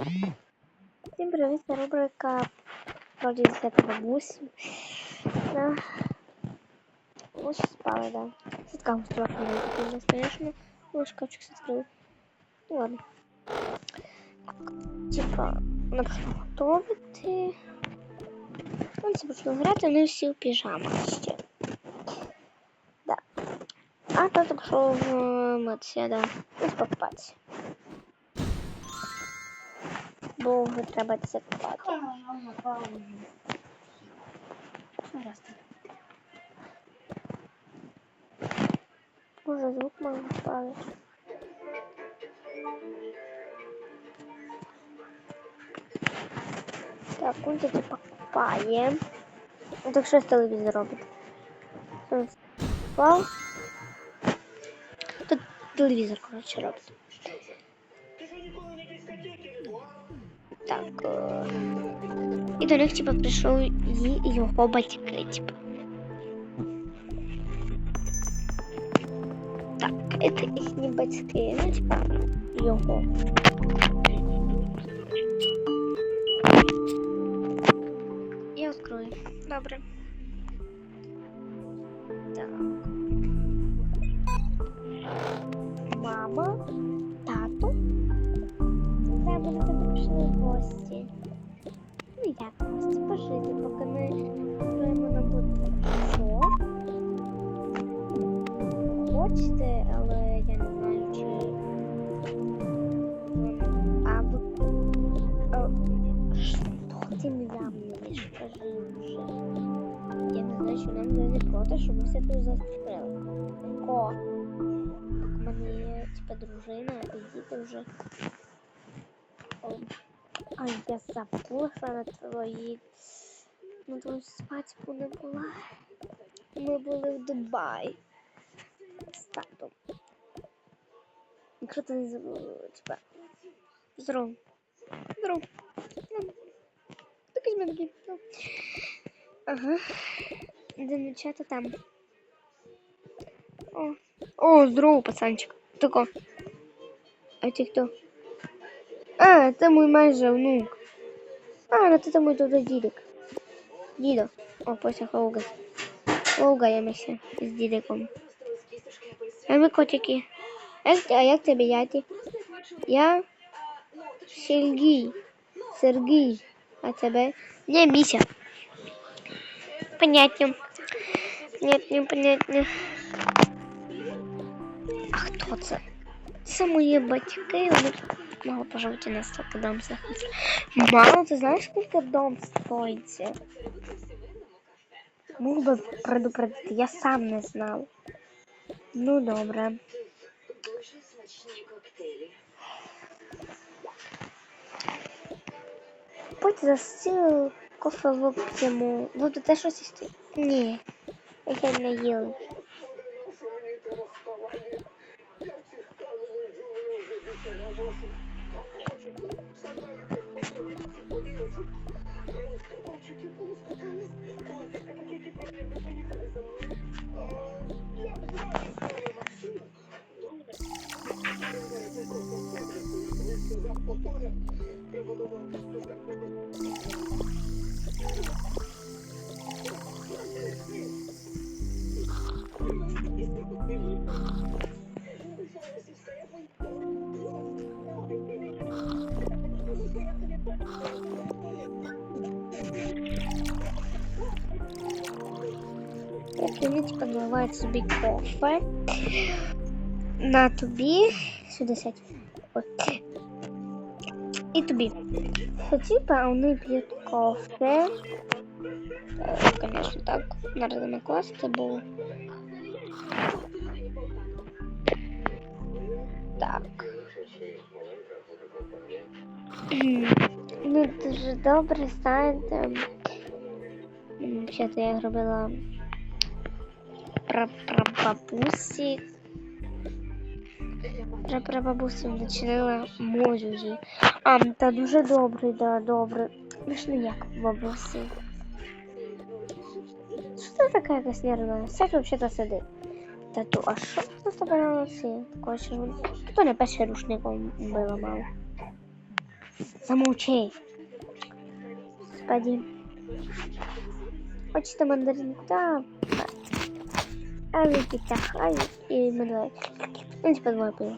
Всім привіт, це рубрика про десятка бабусі. Да. Ось спали, да. Сітка густила такий нас, конечно. Ну, шкафчик відкрили. Ну ладно. Типа, вона пішла готувати. Вони це почали грати, вони всі в піжамах ще. Да. А тато пішов митися, да. Ось покупатися. Бо вже треба це купати. Може звук можна ставити. Так, он тоді покупає. Ну, Так що з телевізор робить? Що Вау. Тут телевізор, коротше, робить. І до них, типа, прийшов і його батьки, типа. Так, это їхні батьки, ну, типа, його. Я открою. Добре. Пожити, поки ми граємо на що. Хочете, але я не знаю, чи. А ви. Що ти млямлюєш, кажи вже. Я не знаю, що нам не проти, щоб ми все тут заступили. Ко. Мене є, типа, дружина і діти вже. О, А я забула на твої. На твою свадьбу не була. Ми були в Дубаї. З татом. Якщо ти не забула, типа. Здорово. Здорово. Ну, Такий мене такий. ну. Ага. Донечата там. О, О, здорово, пацанчик. Тако. А ти хто? А, це мій майже внук. А, ну це мій тут дідик. Дідо. О, пося Хауга. Хаугаємося з дідиком. А ми котики. Як, а як тебе яті? Я Сергій. Сергій. А тебе? Не, Міся. Понятно. Понятно, понятно. А хто це? Це мої батьки, вони мало поживуть на стільки дом знаходиться. Мало, ти знаєш, скільки дом стоїть? Мог би предупредити, я сам не знав. Ну, добре. Будь за стіл, кофе вип'ємо. Будете щось їсти? Ні. Я не їла. Як наливають собі кофе. На тобі. Сюди сядь. Ой. І тобі. Це типа вони п'ють кофе. Е, Конечно, так. Надо не класти, бо. Так. Ну, дуже добре, знаєте. Взагалі я робила прапрабабусі. Прапрабабусі начинила мозюзі. А, та дуже добре, да, добре. Ну ж не як бабусі. Що це така якась нервна? Сядь взагалі-то сиди. Тату, а що це з тобою на носі? Такого червоного? То не перший рушником била мало. Замовчи. Господи. Хочете мандаринку? Да. А ви підтягай і медведь. Ну, типа двоє пиво.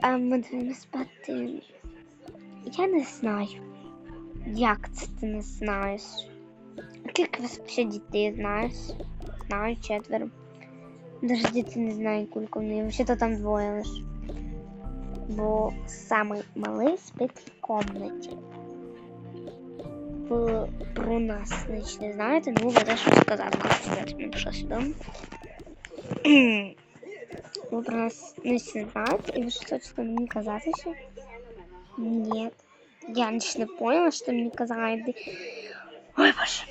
А мандарин спати. Я не знаю. Як це ти не знаєш? Скільки вас ще дітей знаєш? Знаю, четверо. Даже діти не знаю, кілька в неї. Взагалі-то там двоє лиш. Бо самий малий спить в комнаті. Ви про нас значить, не знаєте, ну ви теж сказати, коротше, я тобі напишу сюди. Ви про нас не знаєте, і ви що хочете мені казати ще? Ні. Я лично не поняла, что мне казали. Ой, боже.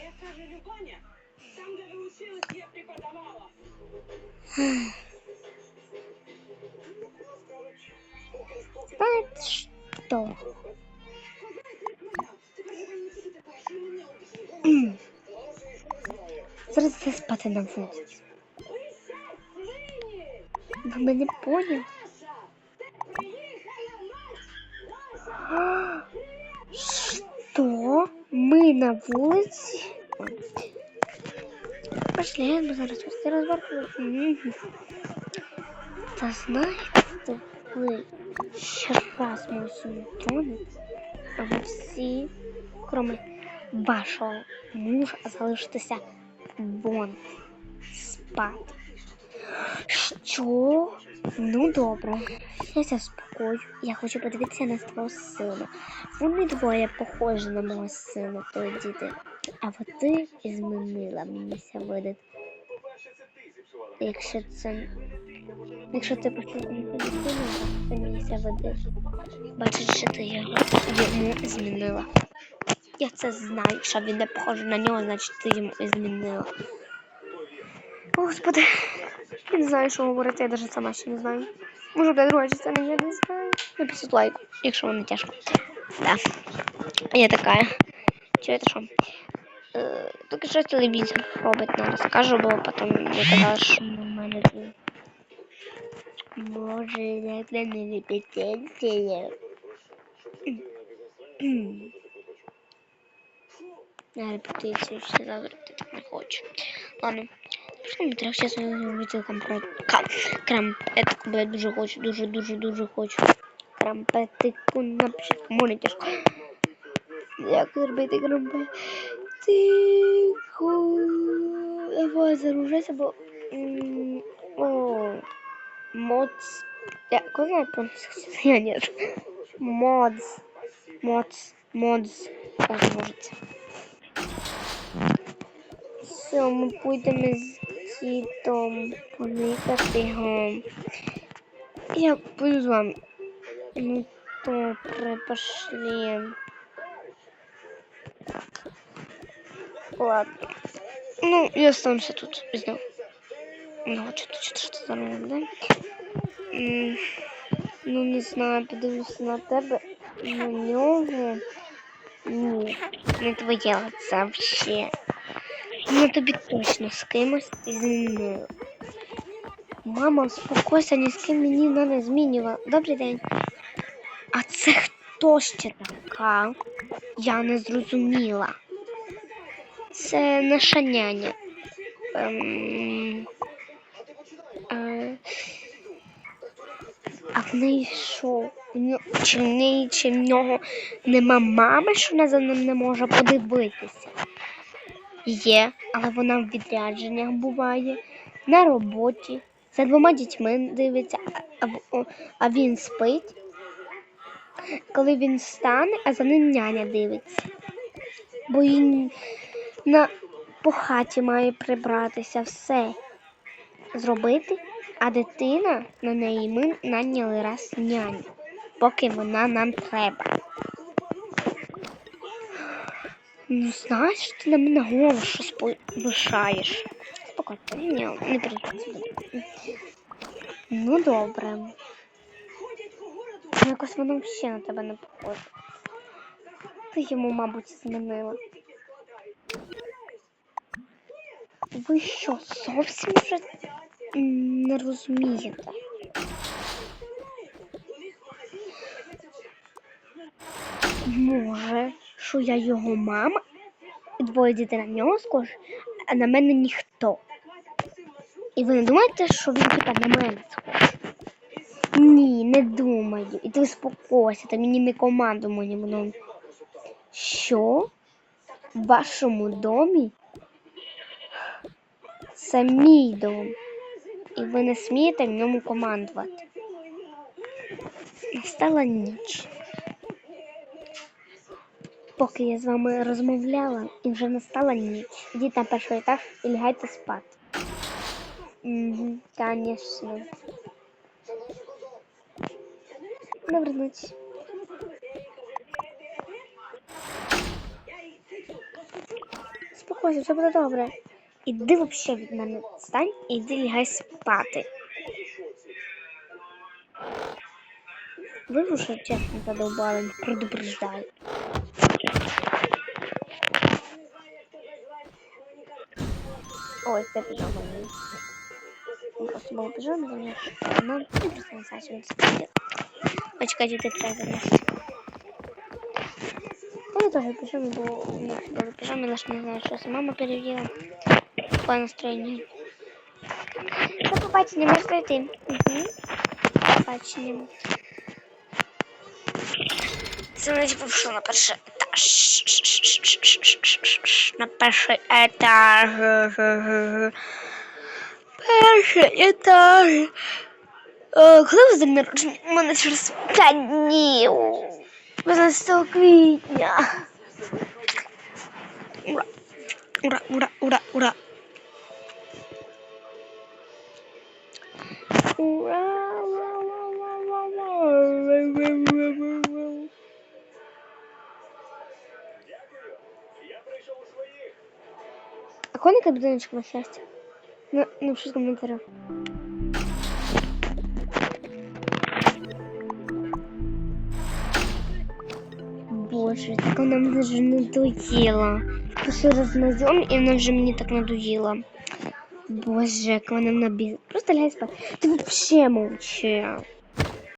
Знаете что? Це спати на вулиці. Ви мене поняли? Что? Мы на вулиці? Пошли, буду зараз вести розборку. Та знаєте ви, ще раз мусимо тонути, а ви всі, кроме вашого мужа, залишитися вон спати. Що? Ну добре, я заспокою. Я хочу подивитися на свого сина. Вони двоє похожі на мого сина, то діти. А от ти і змінила мені видати. Якщо це. Якщо ти просто не подивила, то мені видиш. Бачиш, що ти його змінила. Я це знаю, що він не похожий на нього, значить ти йому змінила. Господи, я не знаю, що говорити, я навіть сама ще не знаю. Може, буде друга частина, я не знаю. Напишіть лайк, якщо вам не тяжко. Да. Я така. Чуєте що? Е, Тільки що телевізор робить не розкажу, бо потім не казала, що в мене. Може, як на не репетиція. На репетицію ще завтра так не хочу. Ладно. Коментарях сейчас я увидел компрот. Крампетку, блядь, дуже хочу, дуже, дуже, дуже хочу. Крампетику напишіть в комуні тяжко. Як зробити крампетику? Давай заружайся, бо... О, моц... Я, как знаю? Я нет. Модс. Модс. Модс. Как можете. Все, ми підемо з дідом поникати його. Я пойду з вами. Ну, добре, пошли. Ладно. Ну, я остануся тут. Знов. Ну, что-то, что-то, что-то там, да? Ну, не знаю, подивлюся на тебе. На нього. Ні, не твоє лице взагалі. Ну тобі точно з кимось змінила. Мама, успокойся, ні з ким мені не змінювала. Добрий день. А це хто ще така? Я не зрозуміла. Це наша няня. Ем... е, А в неї що? Чи в неї, чи в нього нема мами, що вона за ним не може подивитися? Є, але вона в відрядженнях буває, на роботі, за двома дітьми дивиться, а, він спить. Коли він встане, а за ним няня дивиться. Бо він на, по хаті має прибратися все зробити, а дитина на неї ми наняли раз няню, поки вона нам треба. Ну, знаєш, ти на мене голос щось повишаєш. Спокійно, ні, не переживай. Ну, добре. Ну, Якось воно взагалі на тебе не похоже. Ти йому, мабуть, змінила. Ви що, зовсім вже не розумієте? Може, що я його мама? І двоє дітей на нього схожі, а на мене ніхто. І ви не думаєте, що він типа на мене схожий? Ні, не думаю. І ти успокойся, ти мені не команду моєму домі. Що? В вашому домі? Це мій дом. І ви не смієте в ньому командувати. Настала ніч. Поки я з вами розмовляла, і вже настала ніч. Ідіть на перший етаж і лягайте спати. Угу, конечно. Доброї ночі. Спокойся, все буде добре. Іди вообще від мене стань і йди лягай спати. Ви вже чесно задовбали, предупреждаю. Ой, це піжама мені. Ну, Просто була піжама, за мене. Ну, я просто не знаю, що він спить. Почекайте, ти треба занести. Ну, я тоже пижаме, бо у них були пижами, лише не знаю, що це мама перевділа. По настроєнню. До побачення, можете йти. Угу. Побачення. Це ми типу пішов на перший етаж. На перший етаж. Перший етаж. О, коли у вас день народження? У мене через 5 днів. 15 квітня. Ура, ура, ура, ура, ура. Ура, А коли будиночок на щастя? На, напишіть коментарі. Боже, так вона мене вже надоїла. Перший раз на зйом, і вона вже мені так надоїла. Боже, як вона набіла. Просто лягай спати. Ти взагалі мовчи.